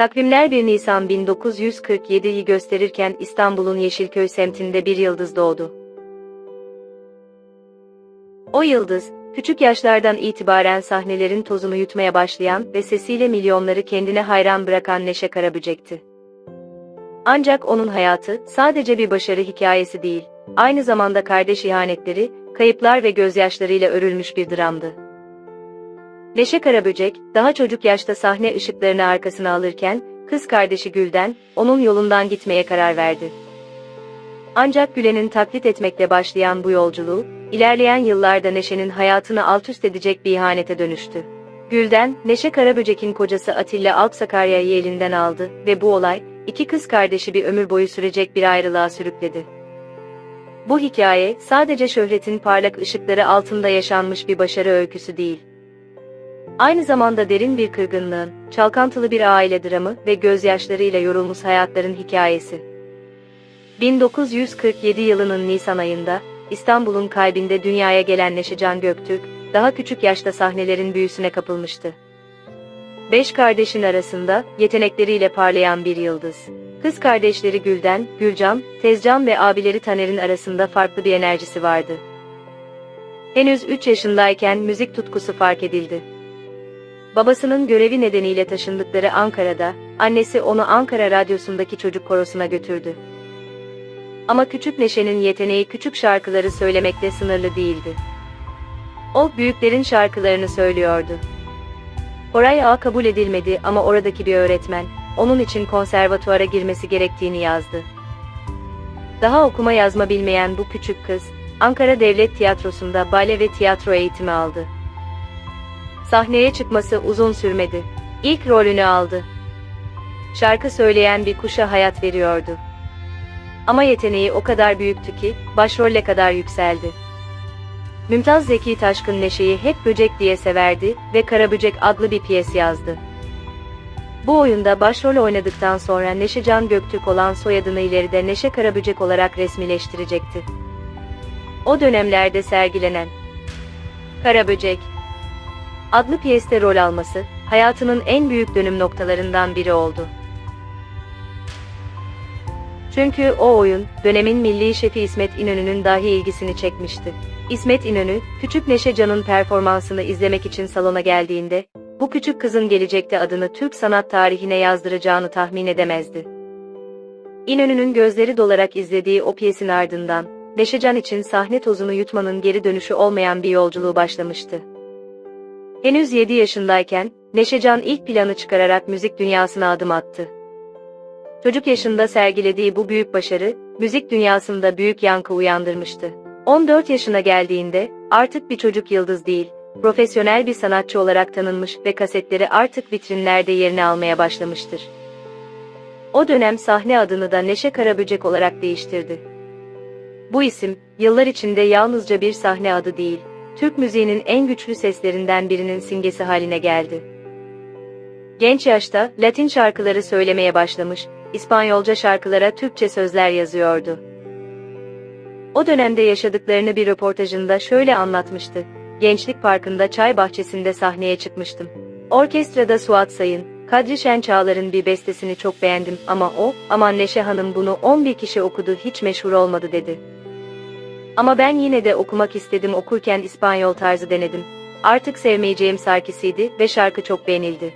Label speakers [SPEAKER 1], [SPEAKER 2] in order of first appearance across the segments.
[SPEAKER 1] Takvimler 1 Nisan 1947'yi gösterirken İstanbul'un Yeşilköy semtinde bir yıldız doğdu. O yıldız, küçük yaşlardan itibaren sahnelerin tozunu yutmaya başlayan ve sesiyle milyonları kendine hayran bırakan Neşe Karaböcek'ti. Ancak onun hayatı sadece bir başarı hikayesi değil, aynı zamanda kardeş ihanetleri, kayıplar ve gözyaşlarıyla örülmüş bir dramdı. Neşe Karaböcek, daha çocuk yaşta sahne ışıklarını arkasına alırken, kız kardeşi Gülden, onun yolundan gitmeye karar verdi. Ancak Gülen'in taklit etmekle başlayan bu yolculuğu, ilerleyen yıllarda Neşe'nin hayatını alt üst edecek bir ihanete dönüştü. Gülden, Neşe Karaböcek'in kocası Atilla Alpsakarya'yı elinden aldı ve bu olay, iki kız kardeşi bir ömür boyu sürecek bir ayrılığa sürükledi. Bu hikaye, sadece şöhretin parlak ışıkları altında yaşanmış bir başarı öyküsü değil. Aynı zamanda derin bir kırgınlığın, çalkantılı bir aile dramı ve gözyaşlarıyla yorulmuş hayatların hikayesi. 1947 yılının Nisan ayında, İstanbul'un kalbinde dünyaya gelen Neşecan Göktürk, daha küçük yaşta sahnelerin büyüsüne kapılmıştı. Beş kardeşin arasında, yetenekleriyle parlayan bir yıldız. Kız kardeşleri Gülden, Gülcan, Tezcan ve abileri Taner'in arasında farklı bir enerjisi vardı. Henüz 3 yaşındayken müzik tutkusu fark edildi. Babasının görevi nedeniyle taşındıkları Ankara'da, annesi onu Ankara Radyosu'ndaki çocuk korosuna götürdü. Ama küçük Neşe'nin yeteneği küçük şarkıları söylemekte sınırlı değildi. O, büyüklerin şarkılarını söylüyordu. Koray Ağa kabul edilmedi ama oradaki bir öğretmen, onun için konservatuara girmesi gerektiğini yazdı. Daha okuma yazma bilmeyen bu küçük kız, Ankara Devlet Tiyatrosu'nda bale ve tiyatro eğitimi aldı. Sahneye çıkması uzun sürmedi. İlk rolünü aldı. Şarkı söyleyen bir kuşa hayat veriyordu. Ama yeteneği o kadar büyüktü ki, başrolle kadar yükseldi. Mümtaz Zeki Taşkın Neşe'yi hep böcek diye severdi ve Karaböcek adlı bir piyes yazdı. Bu oyunda başrol oynadıktan sonra Neşecan Göktürk olan soyadını ileride Neşe Karaböcek olarak resmileştirecekti. O dönemlerde sergilenen Karaböcek adlı piyeste rol alması, hayatının en büyük dönüm noktalarından biri oldu. Çünkü o oyun, dönemin milli şefi İsmet İnönü'nün dahi ilgisini çekmişti. İsmet İnönü, küçük Neşe Can'ın performansını izlemek için salona geldiğinde, bu küçük kızın gelecekte adını Türk sanat tarihine yazdıracağını tahmin edemezdi. İnönü'nün gözleri dolarak izlediği o piyesin ardından, Neşecan için sahne tozunu yutmanın geri dönüşü olmayan bir yolculuğu başlamıştı. Henüz 7 yaşındayken, Neşecan ilk planı çıkararak müzik dünyasına adım attı. Çocuk yaşında sergilediği bu büyük başarı, müzik dünyasında büyük yankı uyandırmıştı. 14 yaşına geldiğinde, artık bir çocuk yıldız değil, profesyonel bir sanatçı olarak tanınmış ve kasetleri artık vitrinlerde yerini almaya başlamıştır. O dönem sahne adını da Neşe Karaböcek olarak değiştirdi. Bu isim, yıllar içinde yalnızca bir sahne adı değil, Türk müziğinin en güçlü seslerinden birinin simgesi haline geldi. Genç yaşta Latin şarkıları söylemeye başlamış, İspanyolca şarkılara Türkçe sözler yazıyordu. O dönemde yaşadıklarını bir röportajında şöyle anlatmıştı. Gençlik Parkı'nda çay bahçesinde sahneye çıkmıştım. Orkestrada Suat Sayın, Kadri Şen Çağlar'ın bir bestesini çok beğendim ama o, aman Neşe Hanım bunu 11 kişi okudu hiç meşhur olmadı dedi. Ama ben yine de okumak istedim okurken İspanyol tarzı denedim. Artık sevmeyeceğim sarkisiydi ve şarkı çok beğenildi.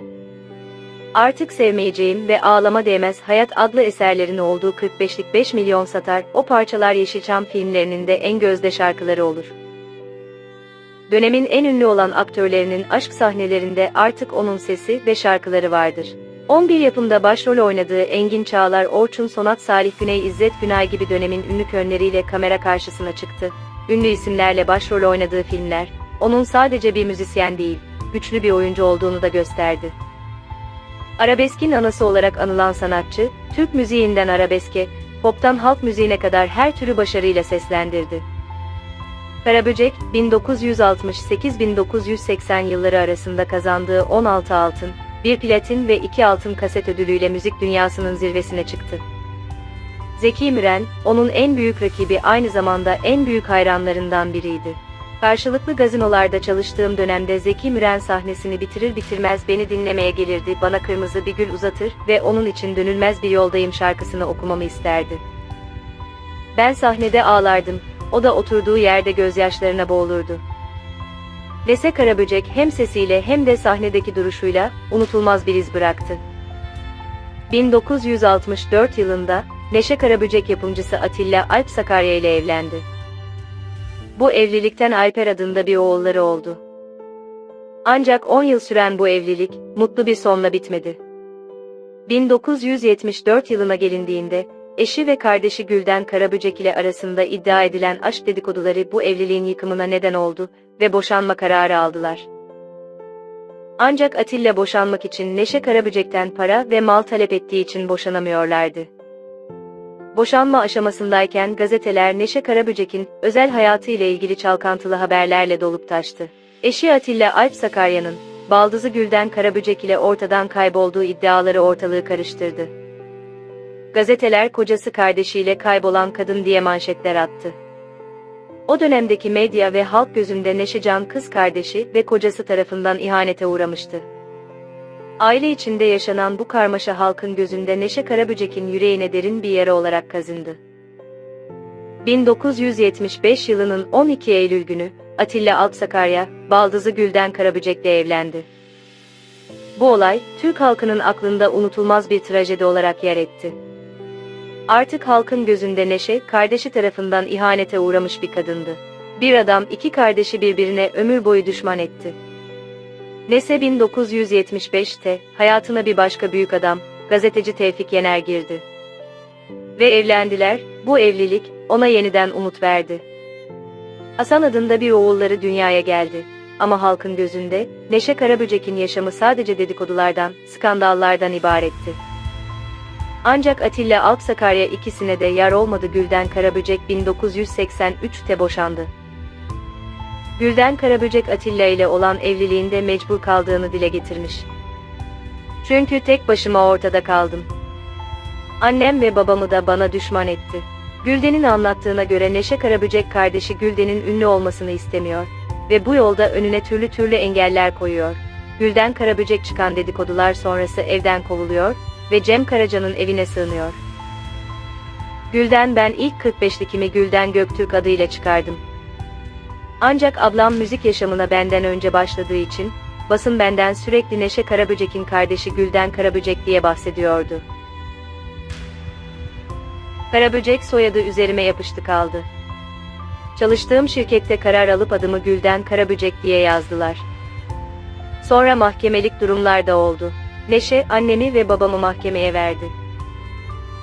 [SPEAKER 1] Artık sevmeyeceğim ve ağlama değmez hayat adlı eserlerin olduğu 45'lik 5 milyon satar, o parçalar Yeşilçam filmlerinin de en gözde şarkıları olur. Dönemin en ünlü olan aktörlerinin aşk sahnelerinde artık onun sesi ve şarkıları vardır. 11 yapımda başrol oynadığı Engin Çağlar, Orçun Sonat, Salih Güney, İzzet Günay gibi dönemin ünlü könleriyle kamera karşısına çıktı. Ünlü isimlerle başrol oynadığı filmler, onun sadece bir müzisyen değil, güçlü bir oyuncu olduğunu da gösterdi. Arabeskin anası olarak anılan sanatçı, Türk müziğinden arabeske, poptan halk müziğine kadar her türü başarıyla seslendirdi. Karaböcek, 1968-1980 yılları arasında kazandığı 16 altın, bir platin ve iki altın kaset ödülüyle müzik dünyasının zirvesine çıktı. Zeki Müren, onun en büyük rakibi aynı zamanda en büyük hayranlarından biriydi. Karşılıklı gazinolarda çalıştığım dönemde Zeki Müren sahnesini bitirir bitirmez beni dinlemeye gelirdi, bana kırmızı bir gül uzatır ve onun için dönülmez bir yoldayım şarkısını okumamı isterdi. Ben sahnede ağlardım, o da oturduğu yerde gözyaşlarına boğulurdu. Lese Karaböcek hem sesiyle hem de sahnedeki duruşuyla unutulmaz bir iz bıraktı. 1964 yılında Neşe Karaböcek yapımcısı Atilla Alp Sakarya ile evlendi. Bu evlilikten Alper adında bir oğulları oldu. Ancak 10 yıl süren bu evlilik mutlu bir sonla bitmedi. 1974 yılına gelindiğinde eşi ve kardeşi Gülden Karaböcek ile arasında iddia edilen aşk dedikoduları bu evliliğin yıkımına neden oldu ve boşanma kararı aldılar. Ancak Atilla boşanmak için Neşe Karaböcek'ten para ve mal talep ettiği için boşanamıyorlardı. Boşanma aşamasındayken gazeteler Neşe Karaböcek'in özel hayatı ile ilgili çalkantılı haberlerle dolup taştı. Eşi Atilla Alp Sakarya'nın, baldızı Gülden Karaböcek ile ortadan kaybolduğu iddiaları ortalığı karıştırdı. Gazeteler kocası kardeşiyle kaybolan kadın diye manşetler attı. O dönemdeki medya ve halk gözünde Neşecan kız kardeşi ve kocası tarafından ihanete uğramıştı. Aile içinde yaşanan bu karmaşa halkın gözünde Neşe Karaböcek'in yüreğine derin bir yara olarak kazındı. 1975 yılının 12 Eylül günü, Atilla Alpsakarya, baldızı Gülden Karaböcek'le evlendi. Bu olay, Türk halkının aklında unutulmaz bir trajedi olarak yer etti. Artık halkın gözünde Neşe, kardeşi tarafından ihanete uğramış bir kadındı. Bir adam iki kardeşi birbirine ömür boyu düşman etti. Nese 1975'te hayatına bir başka büyük adam, gazeteci Tevfik Yener girdi. Ve evlendiler, bu evlilik ona yeniden umut verdi. Hasan adında bir oğulları dünyaya geldi. Ama halkın gözünde Neşe Karaböcek'in yaşamı sadece dedikodulardan, skandallardan ibaretti. Ancak Atilla Alpsakarya ikisine de yar olmadı Gülden Karaböcek 1983'te boşandı. Gülden Karaböcek Atilla ile olan evliliğinde mecbur kaldığını dile getirmiş. Çünkü tek başıma ortada kaldım. Annem ve babamı da bana düşman etti. Gülden'in anlattığına göre Neşe Karaböcek kardeşi Gülden'in ünlü olmasını istemiyor ve bu yolda önüne türlü türlü engeller koyuyor. Gülden Karaböcek çıkan dedikodular sonrası evden kovuluyor ve Cem Karaca'nın evine sığınıyor. Gülden ben ilk 45'likimi Gülden Göktürk adıyla çıkardım. Ancak ablam müzik yaşamına benden önce başladığı için, basın benden sürekli Neşe Karaböcek'in kardeşi Gülden Karaböcek diye bahsediyordu. Karaböcek soyadı üzerime yapıştı kaldı. Çalıştığım şirkette karar alıp adımı Gülden Karaböcek diye yazdılar. Sonra mahkemelik durumlar da oldu. Neşe, annemi ve babamı mahkemeye verdi.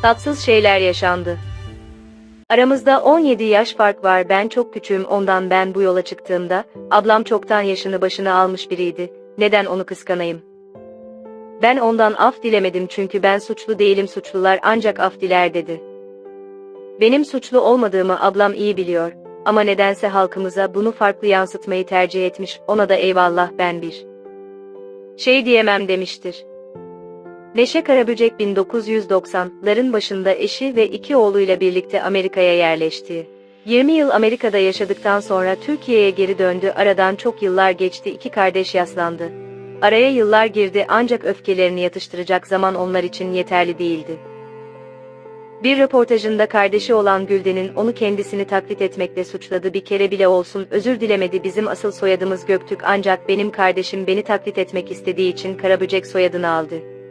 [SPEAKER 1] Tatsız şeyler yaşandı. Aramızda 17 yaş fark var ben çok küçüğüm ondan ben bu yola çıktığımda, ablam çoktan yaşını başına almış biriydi, neden onu kıskanayım? Ben ondan af dilemedim çünkü ben suçlu değilim suçlular ancak af diler dedi. Benim suçlu olmadığımı ablam iyi biliyor, ama nedense halkımıza bunu farklı yansıtmayı tercih etmiş, ona da eyvallah ben bir şey diyemem demiştir. Neşe Karaböcek 1990'ların başında eşi ve iki oğluyla birlikte Amerika'ya yerleşti. 20 yıl Amerika'da yaşadıktan sonra Türkiye'ye geri döndü aradan çok yıllar geçti iki kardeş yaslandı. Araya yıllar girdi ancak öfkelerini yatıştıracak zaman onlar için yeterli değildi. Bir röportajında kardeşi olan Gülden'in onu kendisini taklit etmekle suçladı bir kere bile olsun özür dilemedi bizim asıl soyadımız Göktürk ancak benim kardeşim beni taklit etmek istediği için Karaböcek soyadını aldı.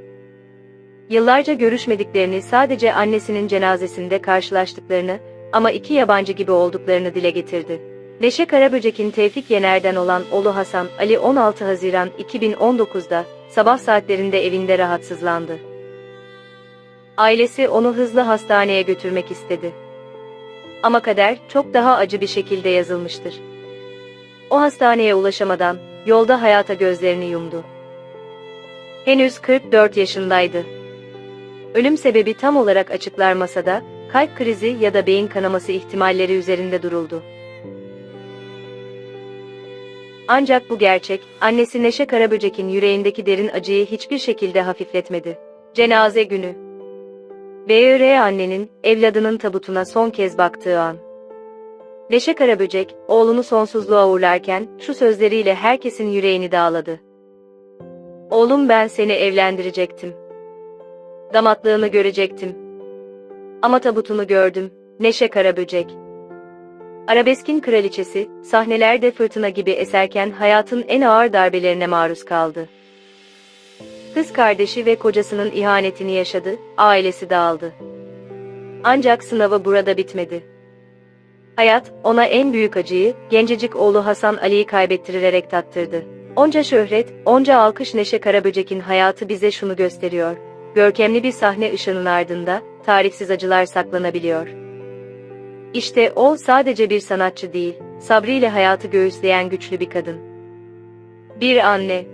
[SPEAKER 1] Yıllarca görüşmediklerini sadece annesinin cenazesinde karşılaştıklarını ama iki yabancı gibi olduklarını dile getirdi. Neşe Karaböcek'in Tevfik Yener'den olan oğlu Hasan Ali 16 Haziran 2019'da sabah saatlerinde evinde rahatsızlandı. Ailesi onu hızlı hastaneye götürmek istedi. Ama kader çok daha acı bir şekilde yazılmıştır. O hastaneye ulaşamadan yolda hayata gözlerini yumdu. Henüz 44 yaşındaydı. Ölüm sebebi tam olarak açıklarmasa da, kalp krizi ya da beyin kanaması ihtimalleri üzerinde duruldu. Ancak bu gerçek, annesi Neşe Karaböcek'in yüreğindeki derin acıyı hiçbir şekilde hafifletmedi. Cenaze günü. BÖR annenin, evladının tabutuna son kez baktığı an. Neşe Karaböcek, oğlunu sonsuzluğa uğurlarken, şu sözleriyle herkesin yüreğini dağladı. Oğlum ben seni evlendirecektim. Damatlığını görecektim. Ama tabutunu gördüm, Neşe Karaböcek. Arabeskin kraliçesi, sahnelerde fırtına gibi eserken hayatın en ağır darbelerine maruz kaldı. Kız kardeşi ve kocasının ihanetini yaşadı, ailesi dağıldı. Ancak sınavı burada bitmedi. Hayat, ona en büyük acıyı, gencecik oğlu Hasan Ali'yi kaybettirerek tattırdı. Onca şöhret, onca alkış Neşe Karaböcek'in hayatı bize şunu gösteriyor. Görkemli bir sahne ışığının ardında, tarifsiz acılar saklanabiliyor. İşte o sadece bir sanatçı değil, sabrıyla hayatı göğüsleyen güçlü bir kadın. Bir anne,